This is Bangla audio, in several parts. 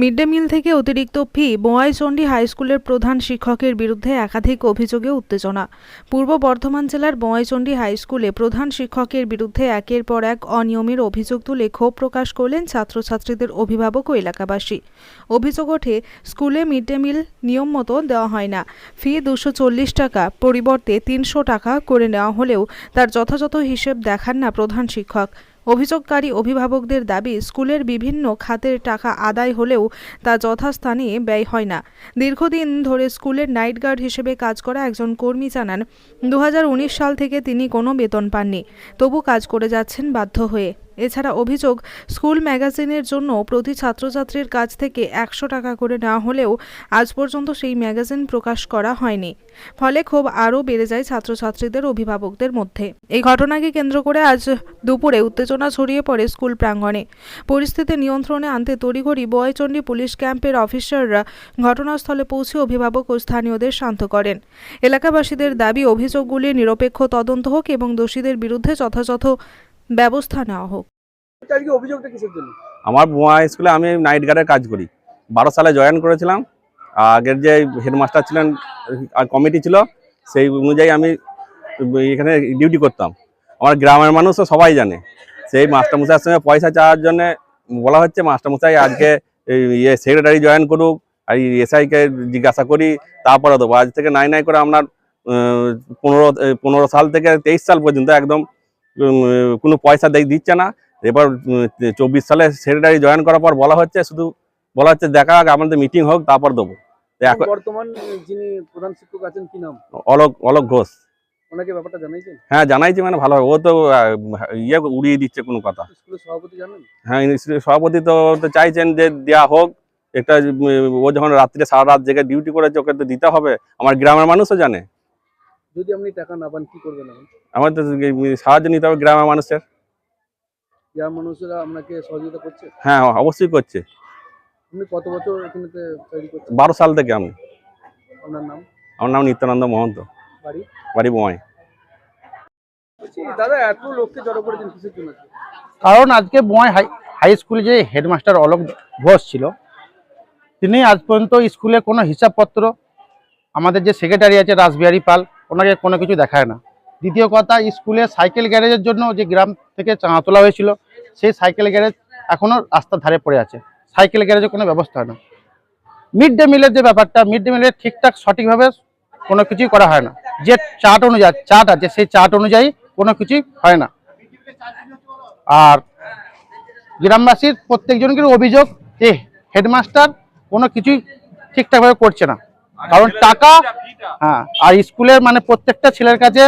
মিড ডে মিল থেকে অতিরিক্ত ফি বোয়াইচন্ডী হাই স্কুলের প্রধান শিক্ষকের বিরুদ্ধে একাধিক অভিযোগে উত্তেজনা। পূর্ব বর্ধমান জেলার বোয়াইচন্ডী হাই স্কুলে প্রধান শিক্ষকের বিরুদ্ধে একের পর এক অনিয়মের অভিযোগ তুলে ক্ষোভ প্রকাশ করলেন ছাত্রছাত্রীদের অভিভাবক ও এলাকাবাসী। অভিযোগ ওঠে, স্কুলে মিড ডে মিল নিয়ম মতো দেওয়া হয় না। ফি দুশো টাকা, পরিবর্তে তিনশো টাকা করে নেওয়া হলেও তার যথাযথ হিসেব দেখান না প্রধান শিক্ষক। অভিযোগকারী অভিভাবকদের দাবি, স্কুলের বিভিন্ন খাতের টাকা আদায় হলেও তা যথাস্থানে ব্যয় হয় না। দীর্ঘদিন ধরে স্কুলের নাইট গার্ড হিসেবে কাজ করা একজন কর্মী জানান দু হাজার উনিশ সাল থেকে তিনি কোনো বেতন পাননি। তবু কাজ করে যাচ্ছেন বাধ্য হয়ে। এছাড়া অভিযোগ, স্কুল ম্যাগাজিনের জন্য প্রতি ছাত্রছাত্রীর কাছ থেকে একশো টাকা করে নেওয়া হলেও আজ পর্যন্ত সেই ম্যাগাজিন প্রকাশ করা হয়নি। ফলে ক্ষোভ আরও বেড়ে যায় ছাত্রছাত্রীদের, অভিভাবকদের মধ্যে। এই ঘটনাকে কেন্দ্র করে আজ দুপুরে উত্তেজনা ছড়িয়ে পড়ে স্কুল প্রাঙ্গণে। পরিস্থিতি নিয়ন্ত্রণে আনতে তড়িঘড়ি বয়চণ্ডী পুলিশ ক্যাম্পের অফিসাররা ঘটনাস্থলে পৌঁছে অভিভাবক ও স্থানীয়দের শান্ত করেন। এলাকাবাসীদের দাবি অভিযোগগুলি নিরপেক্ষ তদন্ত হোক এবং দোষীদের বিরুদ্ধে যথাযথ ব্যবস্থা নেওয়া হোক। অভিযোগটা কিসের জন্য? আমার বোয়া স্কুলে আমি নাইট গার্ডের কাজ করি। বারো সালে জয়েন করেছিলাম। আগের যে হেডমাস্টার ছিলেন আর কমিটি ছিল সেই অনুযায়ী আমি এখানে ডিউটি করতাম। আমার গ্রামের মানুষও সবাই জানে। সেই মাস্টারমশাইয়ের সঙ্গে পয়সা চাওয়ার জন্য বলা হচ্ছে মাস্টারমশাই আজকে ইয়ে সেক্রেটারি জয়েন করুক আর এসআইকে জিজ্ঞাসা করি তারপরে দেবো। আজ থেকে নাই নাই করে আপনার পনেরো পনেরো সাল থেকে তেইশ সাল পর্যন্ত একদম কোনো পয়সা দিচ্ছে না। এবার চব্বিশ সালে সেক্রেটারি জয়েন করার পর বলা হচ্ছে শুধু বলা হচ্ছে দেখা আমাদের মিটিং হোক তারপর দেবো। বর্তমান যিনি প্রধান শিক্ষক আছেন কি নাম? অলোক অলোক ঘোষ। ওনাকে ব্যাপারটা জানাইছেন? হ্যাঁ জানাইছি মানে ভালো ও তো ইয়ে উড়িয়ে দিচ্ছে কোনো কথা। সভাপতি জানেন? হ্যাঁ সভাপতি তো চাইছেন যে হোক। একটা ও যখন রাত্রে সারা রাত জেগে ডিউটি করেছে ওকে তো দিতে হবে। আমার গ্রামের মানুষও জানে। যদি আপনি টাকা না পান কি করবেন এখন? আমার তো সাহায্য নিতে হবে গ্রামের মানুষের। গ্রাম মানুষেরা আপনাকে সহযোগিতা করছে? হ্যাঁ অবশ্যই করছে। আপনি কত বছর এখানে তৈরি করছেন? বারো সাল থেকে আমি। আপনার নাম? আমার নাম নিত্যানন্দ মহন্ত। বাড়ি? বাড়ি বলছি, দাদা এত লোককে জড়ো করেছেন কিসের জন্য? কারণ আজকে বোয়াই হাই হাই স্কুলে যে হেডমাস্টার অলোক ঘোষ ছিল তিনি আজ পর্যন্ত স্কুলে কোনো হিসাবপত্র আমাদের যে সেক্রেটারি আছে রাসবিহারী পাল ওনাকে কোনো কিছু দেখায় না। দ্বিতীয় কথা, স্কুলে সাইকেল গ্যারেজের জন্য যে গ্রাম থেকে চাঁদা তোলা হয়েছিল, সেই সাইকেল গ্যারেজ এখনও রাস্তার ধারে পড়ে আছে। সাইকেল গ্যারেজের কোনো ব্যবস্থা হয় না। মিড ডে মিলের যে ব্যাপারটা, মিড ডে মিলের ঠিকঠাক সঠিকভাবে কোনো কিছুই করা হয় না। যে চার্ট অনুযায়ী, চার্ট আছে, সেই চার্ট অনুযায়ী কোনো কিছুই হয় না। আর গ্রামবাসীর প্রত্যেকজনকে অভিযোগ যে হেডমাস্টার কোনো কিছুই ঠিকঠাকভাবে করছে না। কারণ টাকা হ্যাঁ আর স্কুলের মানে প্রত্যেকটা ছেলের কাছে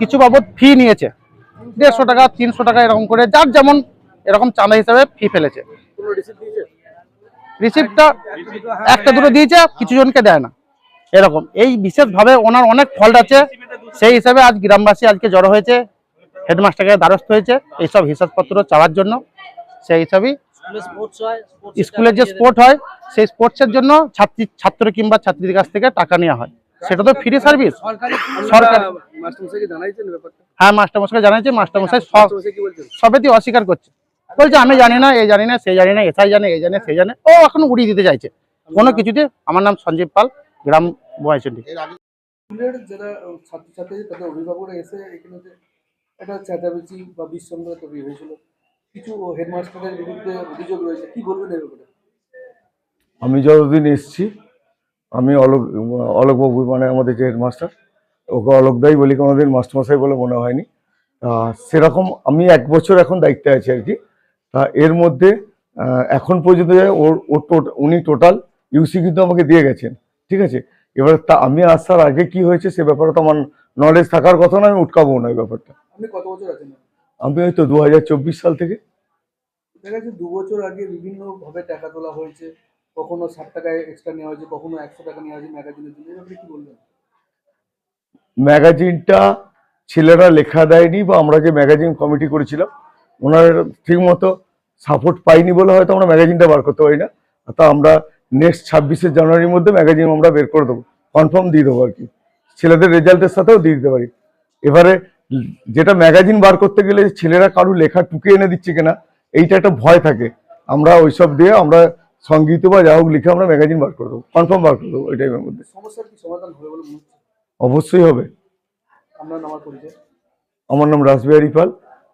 কিছু বাবদ ফি নিয়েছে। দেড়শো টাকা তিনশো টাকা এরকম করে যার যেমন এরকম চাঁদা হিসাবে ফি ফেলেছে। রিসিপ্টটা একটা দুটো দিয়েছে কিছু জনকে দেয় না। এরকম। এই বিশেষভাবে ওনার অনেক ফল্ট আছে। সেই হিসাবে আজ গ্রামবাসী আজকে জড়ো হয়েছে হেডমাস্টারকে দ্বারস্থ হয়েছে এইসব হিসাবপত্র চাওয়ার জন্য। সেই হিসাবেই স্কুলের যে স্পোর্ট হয় সেই স্পোর্টসের জন্য ছাত্রী ছাত্র কিংবা ছাত্রীদের কাছ থেকে টাকা নেওয়া হয়। সেটা তো ফ্রি সার্ভিস সরকার মাস্টারমশাইকে জানাইছেন ব্যাপারটা? হ্যাঁ মাস্টারমশাই জানাইছে মাস্টারমশাই সব মাস্টারমশাই কি সবেতেই অস্বীকার করছে। বলছে আমি জানি না এই জানি না সে জানি না এসআই জানে এই জানে সে জানে। ও এখন উড়িয়ে দিতে চাইছে। কোনো কিছুতে আমার নাম সঞ্জীব পাল গ্রাম স্কুলের যারা ছাত্রছাত্রী তাদের অভিভাবকরা এসে এখানে একটা চেঁচামেচি বা তৈরি হয়েছিল। কিছু হেডমাস্টারের বিরুদ্ধে অভিযোগ রয়েছে। কি বলবেন এর ব্যাপারে? আমি যতদিন এসছি আমি অলোক অলোকবাবু মানে আমাদের যে হেডমাস্টার ওকে অলোকদাই বলি কোনোদিন মাস্টারমশাই বলে মনে হয়নি। তা সেরকম আমি এক বছর এখন দায়িত্বে আছি আর কি। তা এর মধ্যে এখন পর্যন্ত ওর ওর উনি টোটাল ইউসি কিন্তু আমাকে দিয়ে গেছেন ঠিক আছে? এবার তা আমি আসার আগে কি হয়েছে সে ব্যাপারে তো আমার নলেজ থাকার কথা না আমি উটকাবো না এই ব্যাপারটা। আমি হয়তো দু হাজার চব্বিশ সাল থেকে। দেখা যাচ্ছে দু বছর আগে বিভিন্নভাবে টাকা তোলা হয়েছে। কখনো ষাট টাকায় এক্সট্রা নেওয়া হয়েছে, কখনো একশো টাকা নেওয়া হয়েছে ম্যাগাজিনের জন্য। ব্যাপারে কি বলবেন? ম্যাগাজিনটা ছেলেরা লেখা দেয়নি বা আমরা যে ম্যাগাজিন কমিটি করেছিলাম, ওনার ঠিকমতো সাপোর্ট পাইনি বলে হয়তো আমরা ম্যাগাজিনটা বার করতে পারি না। তা আমরা নেক্সট ছাব্বিশে জানুয়ারির মধ্যে ম্যাগাজিন আমরা বের করে দেবো। কনফার্ম দিয়ে দেবো আর কি। ছেলেদের রেজাল্টের সাথেও দিয়ে দিতে পারি। এবারে যেটা ম্যাগাজিন বার করতে গেলে ছেলেরা কারও লেখা টুকে এনে দিচ্ছে কিনা এইটা একটা ভয় থাকে। আমরা ওইসব দিয়ে আমরা সংগীত বা যা হোক লিখে আমরা ম্যাগাজিন বার করে দেবো কনফার্ম বার করে দেবো এই টাইমের মধ্যে সমাধান হবে বলে হচ্ছে? অবশ্যই হবে। আমার নাম Rashbehari Pal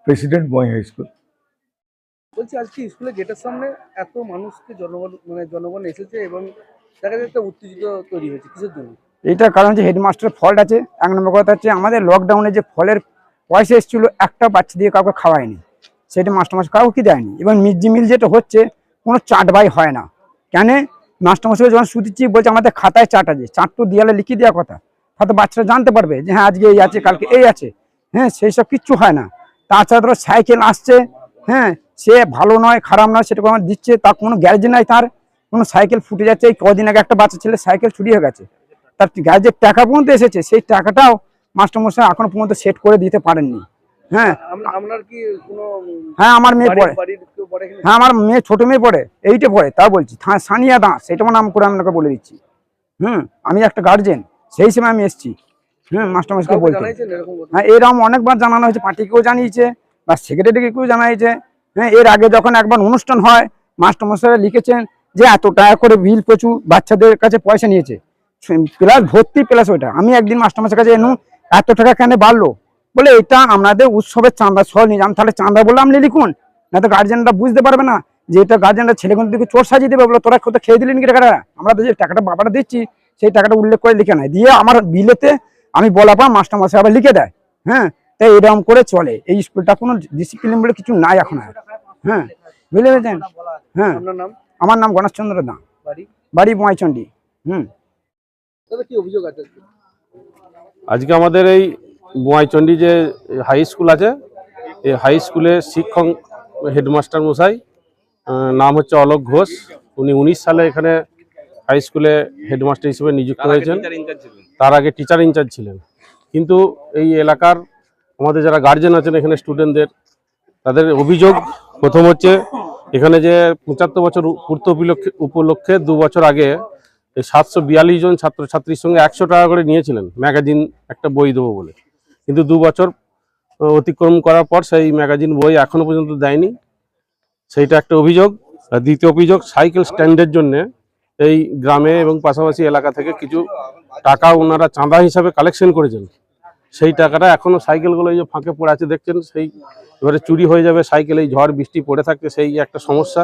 president boy high school. বলছি আজকে স্কুলের গেটের সামনে এত মানুষকে জনগণ মানে জনগণ এসেছে এবং দেখা যাচ্ছে একটা উত্তেজিত তৈরি হয়েছে। কিসের জন্য? এইটা কারণ হচ্ছে হেডমাস্টার ফল্ট আছে। এক নম্বর কথা হচ্ছে আমাদের লকডাউনে যে ফলের পয়সা এসেছিল একটা বাচ্চা দিয়ে কাউকে খাওয়ায়নি। সেটা মাস্টারমশাই কাউকে দেয়নি। এবং মিড মিল যেটা হচ্ছে, কোনো চাট বাই হয় না। কেন? মাস্টারমশাই যখন শুধুচ্ছি বলছে, আমাদের খাতায় চাট আছে। চাট তো দেয়ালে লিখিয়ে দেওয়া কথা। হয়তো বাচ্চারা জানতে পারবে যে হ্যাঁ আজকে এই আছে, কালকে এই আছে। হ্যাঁ সেই সব কিচ্ছু হয় না। তাছাড়া ধরো সাইকেল আসছে হ্যাঁ সে ভালো নয়, খারাপ নয় সেটা আমার দিচ্ছে, তার কোনো গ্যারেজ নাই তার। কোনো সাইকেল ফুটে যাচ্ছে, এই কদিন আগে একটা বাচ্চা ছেলে সাইকেল চুরি হয়ে গেছে। তার গ্যারেজের টাকা পর্যন্ত এসেছে, সেই টাকাটাও মাস্টারমশাই এখনও পর্যন্ত সেট করে দিতে পারেননি। হ্যাঁ। আপনার কি কোনো হ্যাঁ আমার মেয়ে পড়ে? হ্যাঁ আমার মেয়ে ছোট মেয়ে পড়ে এইটে পড়ে তা বলছি। সানিয়া দাস সেটাও নাম করে আপনাকে বলে দিচ্ছি। হুম আমি একটা গার্জেন সেই সময় আমি এসেছি। হুম এরকম কথা? হ্যাঁ এরকম অনেকবার জানানো হয়েছে পার্টিকেও জানিয়েছে বা সেক্রেটারিকেও জানাইছে। হ্যাঁ এর আগে যখন একবার অনুষ্ঠান হয় মাস্টারমশাইরা লিখেছেন যে এত টাকা করে বিল প্রচুর বাচ্চাদের কাছে পয়সা নিয়েছে। প্লাস ভর্তি প্লাস ওইটা। আমি একদিন মাস্টারমশাইয়ের কাছে এনু এত টাকা কেন বাড়লো? বলে এটা আমাদের উৎসবের চাঁদা সহ নিলাম। তাহলে চাঁদা বলে আপনি লিখুন। না তো গার্জেনরা বুঝতে পারবে না যে এটা গার্জেনরা ছেলে কিন্তু দিকে চোর সাজিয়ে দেবে বলে তোরা কোথাও খেয়ে দিলেন কি টাকাটা আমরা তো যে টাকাটা বাবাটা দিচ্ছি সেই টাকাটা উল্লেখ করে লিখে নেয় দিয়ে আমার বিলেতে আমি বলা পর মাস্টারমশাই আবার লিখে দেয় হ্যাঁ? তাই এরকম করে চলে। এই স্কুলটা কোনো ডিসিপ্লিন বলে কিছু নাই এখন আর। হ্যাঁ? পেরেছেন? হ্যাঁ? আপনার নাম? আমার নাম গণেশচন্দ্র দা বাড়ি? ময়চন্ডী হুম। কি অভিযোগ আছে? আজকে আমাদের এই বোয়াইচন্ডী যে হাই স্কুল আছে এই হাই স্কুলে শিক্ষক হেডমাস্টার মশাই নাম হচ্ছে অলোক ঘোষ। উনি উনিশ সালে এখানে হাই স্কুলে হেডমাস্টার হিসেবে নিযুক্ত হয়েছেন। তার আগে টিচার ইনচার্জ ছিলেন। কিন্তু এই এলাকার আমাদের যারা গার্জেন আছেন এখানে স্টুডেন্টদের তাদের অভিযোগ প্রথম হচ্ছে এখানে যে পঁচাত্তর বছর পূর্ত উপলক্ষে উপলক্ষে দু বছর আগে সাতশো বিয়াল্লিশ জন ছাত্রছাত্রীর সঙ্গে একশো টাকা করে নিয়েছিলেন। ম্যাগাজিন একটা বই দেবো বলে। কিন্তু দু বছর অতিক্রম করার পর সেই ম্যাগাজিন বই এখনও পর্যন্ত দেয়নি। সেইটা একটা অভিযোগ। আর দ্বিতীয় অভিযোগ, সাইকেল স্ট্যান্ডের জন্য এই গ্রামে এবং পাশাপাশি এলাকা থেকে কিছু টাকা ওনারা চাঁদা হিসাবে কালেকশন করেছেন। সেই টাকাটা এখনও সাইকেলগুলো এই যে ফাঁকে পড়ে আছে, দেখছেন? সেই এবারে চুরি হয়ে যাবে, সাইকেল এই ঝড়, বৃষ্টি পড়ে থাকতে সেই একটা সমস্যা।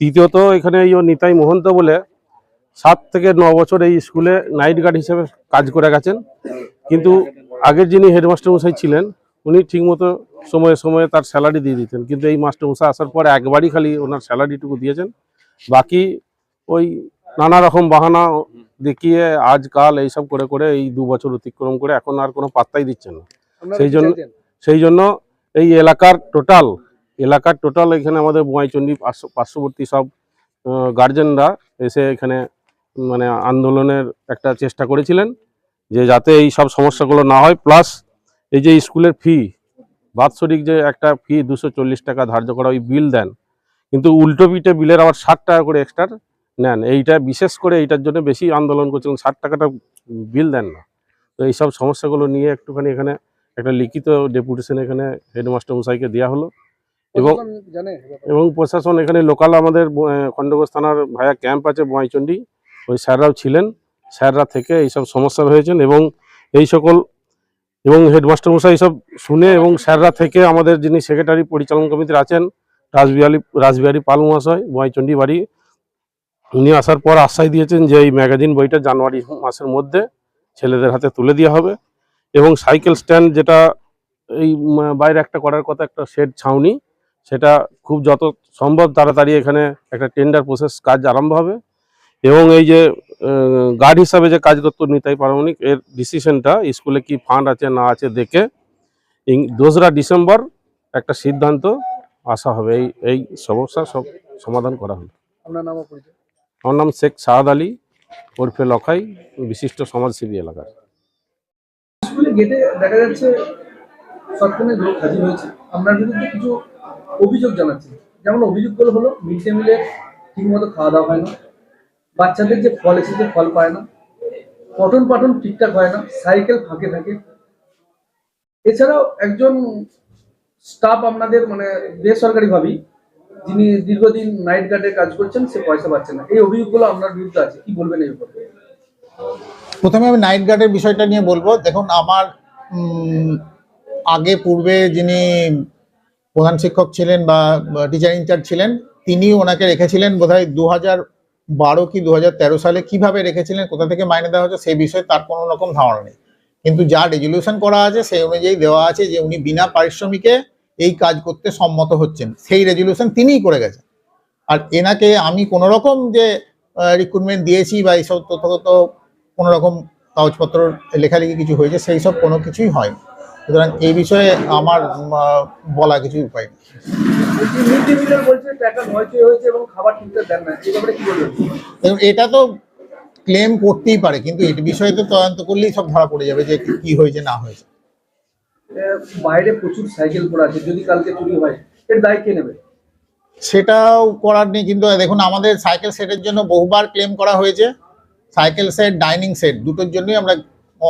তৃতীয়ত, এখানে এই নিতাই মহন্ত বলে, সাত থেকে ন বছর এই স্কুলে নাইট গার্ড হিসেবে কাজ করে গেছেন। কিন্তু আগের যিনি হেডমাস্টার মশাই ছিলেন উনি ঠিকমতো সময়ে সময়ে তার স্যালারি দিয়ে দিতেন। কিন্তু এই মাস্টার মশাই আসার পর একবারই খালি ওনার স্যালারিটুকু দিয়েছেন। বাকি ওই নানা রকম বাহানা দেখিয়ে আজকাল এইসব করে করে এই দু বছর অতিক্রম করে এখন আর কোনো পাত্তাই দিচ্ছেন না। সেই জন্য- সেই জন্য এই এলাকার টোটাল এলাকার টোটাল এখানে আমাদের বোয়াইচন্ডী পার্শ্ব পার্শ্ববর্তী সব গার্জেনরা এসে এখানে মানে আন্দোলনের একটা চেষ্টা করেছিলেন। যে যাতে এই সব সমস্যাগুলো না হয় প্লাস এই যে স্কুলের ফি বাৎসরিক যে একটা ফি দুশো চল্লিশ টাকা ধার্য করা ওই বিল দেন। কিন্তু উল্টো পিঠে বিলের আবার ষাট টাকা করে এক্সট্রা নেন। এইটা বিশেষ করে এইটার জন্য বেশি আন্দোলন করছিলেন ষাট টাকাটা বিল দেন না। তো এইসব সমস্যাগুলো নিয়ে একটুখানি এখানে একটা লিখিত ডেপুটেশন এখানে হেডমাস্টার মশাইকে দেওয়া হলো। এবং? এবং প্রশাসন এখানে লোকাল আমাদের খণ্ডঘোষ থানার ভায়া ক্যাম্প আছে বয়চন্ডী ওই স্যাররাও ছিলেন। স্যাররা থেকে এইসব সমস্যা হয়েছেন এবং এই সকল এবং হেডমাস্টার মশাই এইসব শুনে এবং স্যাররা থেকে আমাদের যিনি সেক্রেটারি পরিচালন কমিটির আছেন, রাসবিহারী রাসবিহারী পাল মহাশয় বয়চন্ডী বাড়ি, উনি আসার পর আশ্বাস দিয়েছেন যে এই ম্যাগাজিন বইটা জানুয়ারি মাসের মধ্যে ছেলেদের হাতে তুলে দেওয়া হবে এবং সাইকেল স্ট্যান্ড যেটা এই বাইরে একটা করার কথা একটা শেড ছাউনি, সেটা খুব যত সম্ভব তাড়াতাড়ি এখানে একটা টেন্ডার প্রসেস কাজ আরম্ভ হবে। এবং এই যে গার্ড হিসাবে যে কাজ করতো নিতাই পারমাণিক এর ডিসিশনটা স্কুলে কি ফান্ড আছে না আছে দেখে দোসরা ডিসেম্বর একটা সিদ্ধান্ত আসা হবে। এই এই সমস্যা সব সমাধান করা হবে। আমার নাম শেখ সাহাদ আলী ওরফে লখাই বিশিষ্ট সমাজসেবী এলাকার। দেখা যাচ্ছে লোক হাজির হয়েছে। আপনার বিরুদ্ধে কিছু অভিযোগ জানাচ্ছেন যেমন অভিযোগগুলো হলো মিড ডে মিলে ঠিকমতো খাওয়া দাওয়া হয় না। বাচ্চাদের যে ফল এসেছে, ফল পায় না। পঠন পাঠন ঠিকঠাক হয় না সাইকেল ফাঁকে থাকে। এছাড়াও একজন স্টাফ আপনাদের মানে বেসরকারি ভাবেই যিনি দীর্ঘদিন নাইট গার্ডের কাজ করছেন, সে পয়সা পাচ্ছে না। এই অভিযোগগুলো আপনার বিরুদ্ধে আছে, কি বলবেন এই ব্যাপারে? প্রথমে আমি নাইট গার্ডের বিষয়টা নিয়ে বলব। দেখুন, আমার আগে পূর্বে যিনি প্রধান শিক্ষক ছিলেন বা টিচার ইনচার্জ ছিলেন তিনি ওনাকে রেখেছিলেন বোধহয় দু হাজার বারো কি দু সালে কীভাবে রেখেছিলেন, কোথা থেকে মাইনে দেওয়া হচ্ছে সেই বিষয়ে তার কোনো রকম ধারণা নেই। কিন্তু যা রেজলিউশন করা আছে, সেই অনুযায়ী দেওয়া আছে যে, উনি বিনা পারিশ্রমিকে এই কাজ করতে সম্মত হচ্ছেন। সেই রেজলিউশন তিনিই করে গেছেন। আর এনাকে আমি কোনো রকম যে রিক্রুটমেন্ট দিয়েছি বা এইসব তথ্য তো কোনো রকম কাগজপত্র লেখালেখি কিছু হয়েছে, সেই সব কোনো কিছুই হয়নি। সুতরাং এই বিষয়ে আমার বলা কিছু উপায় নেই। এটা তো ক্লেম করতেই পারে কিন্তু এই বিষয়ে তো তদন্ত করলেই সব ধরা পড়ে যাবে যে কি- কি হয়েছে না হয়েছে। বাইরে প্রচুর সাইকেল পড়ে আছে যদি কালকে চুরি হয় এর দায় কে নেবে? সেটাও করার নেই কিন্তু দেখুন আমাদের সাইকেল সেটের জন্য বহুবার ক্লেম করা হয়েছে। সাইকেল সেট ডাইনিং সেট দুটোর জন্যই আমরা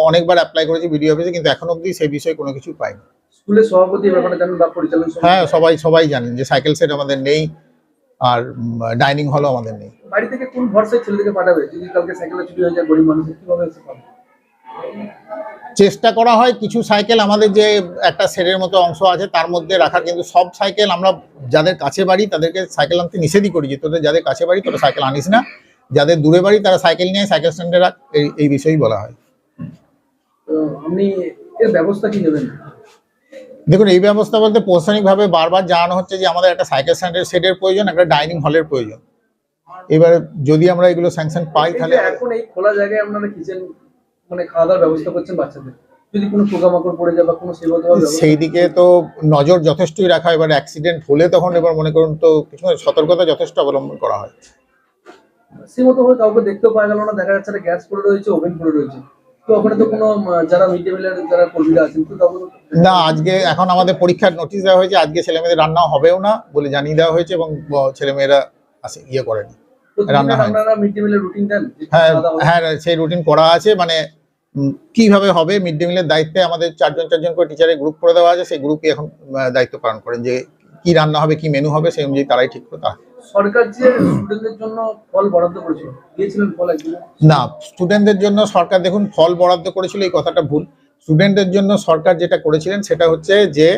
অনেকবার অ্যাপ্লাই করেছি বিডিও অফিসে কিন্তু এখন অবধি সেই বিষয়ে কোনো কিছু পাইনি। স্কুলের সভাপতি ব্যাপারে জানেন বা পরিচালন হ্যাঁ সবাই সবাই জানেন যে সাইকেল সেট আমাদের নেই আর ডাইনিং হলও আমাদের নেই। বাড়ি থেকে কোন ভরসায় ছেলেদেরকে পাঠাবে? যদি কালকে সাইকেলে চুরি হয়ে যায় গরিব মানুষের কীভাবে এসে পাবে? চেষ্টা করা হয় কিছু সাইকেল আমাদের যে একটা সেটের মতো অংশ আছে তার মধ্যে রাখার কিন্তু সব সাইকেল আমরা যাদের কাছে বাড়ি তাদেরকে সাইকেল আনতে নিষেধই করি যে তোদের যাদের কাছে বাড়ি তোরা সাইকেল আনিস না। যাদের দূরে বাড়ি তারা সাইকেল নিয়ে সাইকেল স্ট্যান্ডে রাখ এই এই বিষয়েই বলা হয়। আপনি এর ব্যবস্থা কি নেবেন? দেখুন এই ব্যবস্থা বলতে প্রশাসনিকভাবে বারবার জানানো হচ্ছে যে আমাদের একটা সাইকেল স্ট্যান্ডের সেটের প্রয়োজন একটা ডাইনিং হলের প্রয়োজন। এবারে যদি আমরা এগুলো স্যাংশন পাই তাহলে এখন এই খোলা জায়গায় আপনারা কিচেন মানে খাওয়া দাওয়ার ব্যবস্থা করছেন বাচ্চাদের। যদি কোনো পোকামাকড় পড়ে যায় বা কোনো সেই দিকে তো নজর যথেষ্টই রাখা এবার অ্যাক্সিডেন্ট হলে তখন এবার মনে করুন তো কিছু সতর্কতা যথেষ্ট অবলম্বন করা হয়। সে মতো ভাবে কাউকে দেখতেও পাওয়া গেল না দেখা যাচ্ছে গ্যাস পড়ে রয়েছে ওভেন পড়ে রয়েছে। না আজকে এখন আমাদের পরীক্ষার নোটিশ দেওয়া হয়েছে আজকে ছেলেমেয়েদের রান্না হবেও না বলে জানিয়ে দেওয়া হয়েছে এবং ছেলেমেয়েরা আসে ইয়ে করেনি রান্না হয়। হ্যাঁ? হ্যাঁ সেই রুটিন করা আছে মানে কীভাবে হবে মিড ডে মিলের দায়িত্বে আমাদের চারজন চারজন করে টিচারের গ্রুপ করে দেওয়া আছে সেই গ্রুপই এখন দায়িত্ব পালন করেন যে কি রান্না হবে কি মেনু হবে সেই অনুযায়ী তারাই ঠিক করে সরকার যে স্টুডেন্টদের জন্য ফল বরাদ্দ করেছিল দিয়েছিলেন ফল না স্টুডেন্টদের জন্য সরকার দেখুন ফল বরাদ্দ করেছিল এই কথাটা ভুল। স্টুডেন্টদের জন্য সরকার যেটা করেছিলেন সেটা হচ্ছে যে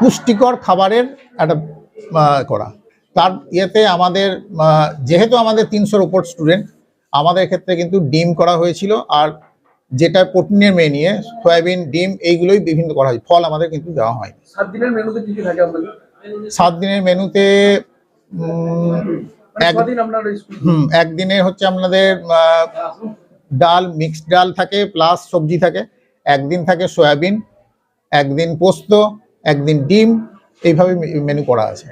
পুষ্টিকর খাবারের একটা করা। তার ইয়েতে আমাদের যেহেতু আমাদের তিনশোর উপর স্টুডেন্ট আমাদের ক্ষেত্রে কিন্তু ডিম করা হয়েছিল আর যেটা প্রোটিনের মেয়ে নিয়ে সয়াবিন ডিম এইগুলোই বিভিন্ন করা হয়। ফল আমাদের কিন্তু দেওয়া হয় সাত দিনের মেনুতে কি কি থাকে আপনাদের? সাত দিনের মেনুতে মানে হুম একদিনে হচ্ছে আপনাদের ডাল মিক্সড ডাল থাকে প্লাস সবজি থাকে। একদিন থাকে সয়াবিন একদিন পোস্ত একদিন ডিম এইভাবে মেনু করা আছে।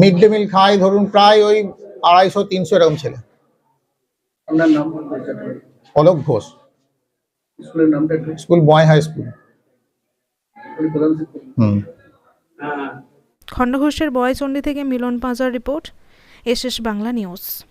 মিড ডে মিল খায় ধরুন প্রায় ওই আড়াইশো তিনশো এরকম ছেলে। Alok Ghosh. School boy high school. হুম। খণ্ডঘোষের বয়চণ্ডী থেকে মিলন পাঁজার রিপোর্ট এস বাংলা নিউজ।